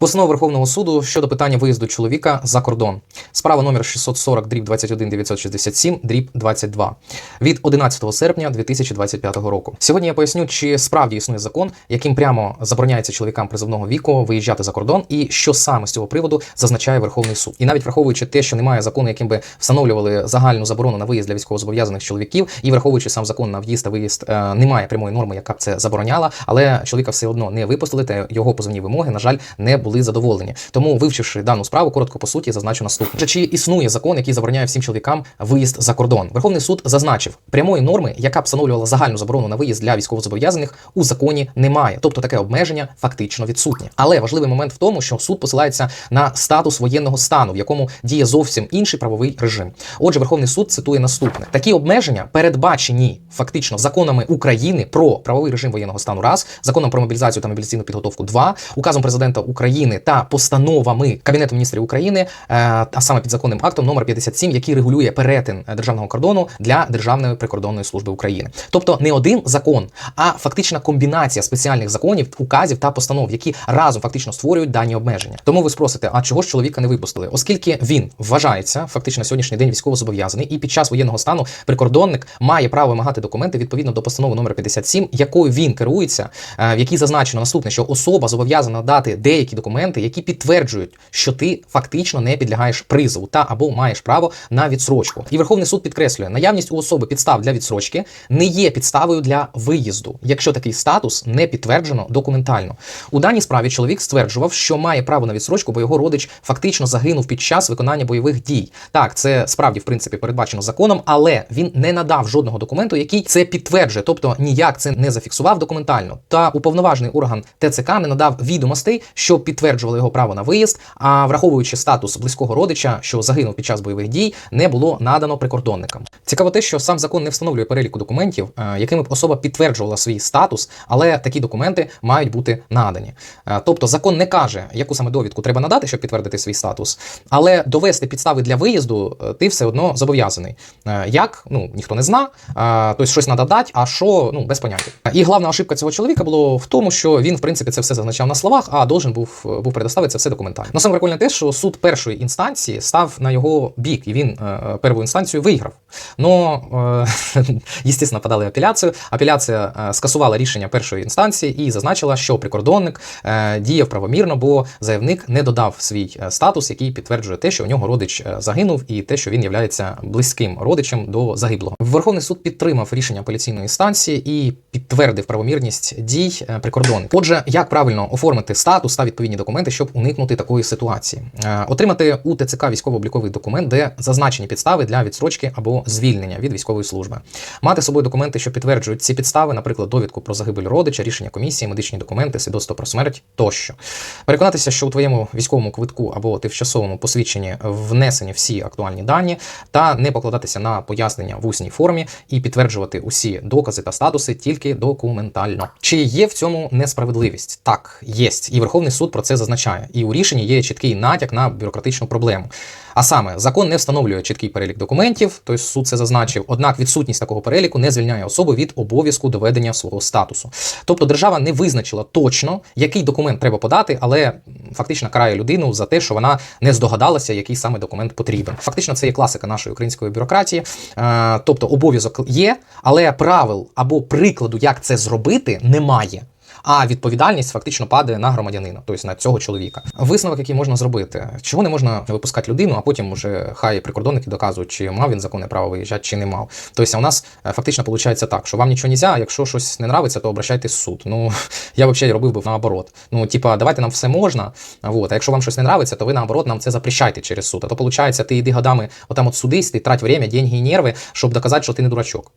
Постанова Верховного суду щодо питання виїзду чоловіка за кордон. Справа номер 640 дріб 21 967 дріб 22 від 11 серпня 2025 року. Сьогодні я поясню, чи справді існує закон, яким прямо забороняється чоловікам призовного віку виїжджати за кордон, і що саме з цього приводу зазначає Верховний суд. І навіть враховуючи те, що немає закону, яким би встановлювали загальну заборону на виїзд для військовозобов'язаних чоловіків, і враховуючи сам закон на в'їзд та виїзд, е, немає прямої норми, яка б це забороняла, але чоловіка все одно не випустили, та його позовні вимоги, на жаль, не були задоволені. Тому, вивчивши дану справу, коротко по суті, зазначу наступне. Чи існує закон, який забороняє всім чоловікам виїзд за кордон? Верховний суд зазначив, прямої норми, яка б встановлювала загальну заборону на виїзд для військовозобов'язаних, у законі немає. Тобто таке обмеження фактично відсутнє. Але важливий момент в тому, що суд посилається на статус воєнного стану, в якому діє зовсім інший правовий режим. Отже, Верховний суд цитує наступне: такі обмеження передбачені фактично законами України про правовий режим воєнного стану, раз законом про мобілізацію та мобілізаційну підготовку, два указом президента України та постановами Кабінету міністрів України, е, а саме підзаконним актом номер 57, який регулює перетин е, державного кордону для Державної прикордонної служби України. Тобто не один закон, а фактична комбінація спеціальних законів, указів та постанов, які разом фактично створюють дані обмеження. Тому ви спросите, а чого ж чоловіка не випустили? Оскільки він вважається фактично сьогоднішній день військовозобов'язаний, і під час воєнного стану прикордонник має право вимагати документи відповідно до постанови номер 57, якою він керується, е, в якій зазначено наступне, що особа зобов'язана дати деякі документи, які підтверджують, що ти фактично не підлягаєш призову та або маєш право на відсрочку. І Верховний суд підкреслює, наявність у особи підстав для відсрочки не є підставою для виїзду, якщо такий статус не підтверджено документально. У даній справі чоловік стверджував, що має право на відсрочку, бо його родич фактично загинув під час виконання бойових дій. Так, це справді в принципі передбачено законом, але він не надав жодного документу, який це підтверджує, тобто ніяк це не зафіксував документально. Та уповноважений орган ТЦК не надав відомостей, що підтверджували його право на виїзд. А враховуючи статус близького родича, що загинув під час бойових дій, не було надано прикордонникам. Цікаво те, що сам закон не встановлює переліку документів, е, якими б особа підтверджувала свій статус, але такі документи мають бути надані. Е, Тобто закон не каже, яку саме довідку треба надати, щоб підтвердити свій статус, але довести підстави для виїзду е, ти все одно зобов'язаний. Як ну ніхто не зна, тобто щось треба дати, а що ну без поняття. І головна ошибка цього чоловіка було в тому, що він в принципі це все зазначав на словах, а должен був був предоставити це все документально. На саме прикольне те, що суд першої інстанції став на його бік, і він е, перву інстанцію виграв. Но, е, звісно, подали апеляцію. Апеляція е, скасувала рішення першої інстанції і зазначила, що прикордонник е, діяв правомірно, бо заявник не додав свій е, статус, який підтверджує те, що у нього родич е, загинув, і те, що він є близьким родичем до загиблого. Верховний суд підтримав рішення апеляційної інстанції і підтвердив правомірність дій е, прикордонника. Отже, як правильно оформити статус та відповідні документи, щоб уникнути такої ситуації, Е, отримати у ТЦК військово-обліковий документ, де зазначені підстави для відстрочки або звільнення від військової служби, мати з собою документи, що підтверджують ці підстави, наприклад, довідку про загибель родича, рішення комісії, медичні документи, свідоцтво про смерть тощо. Переконатися, що у твоєму військовому квитку або тимчасовому посвідченні внесені всі актуальні дані, та не покладатися на пояснення в усній формі і підтверджувати усі докази та статуси тільки документально. Чи є в цьому несправедливість? Так, є. І Верховний суд про це зазначає. І у рішенні є чіткий натяк на бюрократичну проблему. А саме, закон не встановлює чіткий перелік документів, тобто суд це зазначив, однак відсутність такого переліку не звільняє особу від обов'язку доведення свого статусу. Тобто держава не визначила точно, який документ треба подати, але фактично карає людину за те, що вона не здогадалася, який саме документ потрібен. Фактично, це є класика нашої української бюрократії. Е, Тобто обов'язок є, але правил або прикладу, як це зробити, немає. А відповідальність фактично падає на громадянина, тобто на цього чоловіка. Висновок, який можна зробити, чого не можна випускати людину, а потім вже хай прикордонники доказують, чи мав він законне право виїжджати, чи не мав. Тобто, у нас е, фактично виходить так, що вам нічого не можна, а якщо щось не нравиться, то обращайтесь в суд. Ну я взагалі робив би наоборот. Ну, типа, давайте нам все можна. Вот. А якщо вам щось не нравиться, то ви наоборот нам це запрещайте через суд. А то виходить, ти йди годами отам от судись, ти трать время, деньги і нерви, щоб доказати, що ти не дурачок.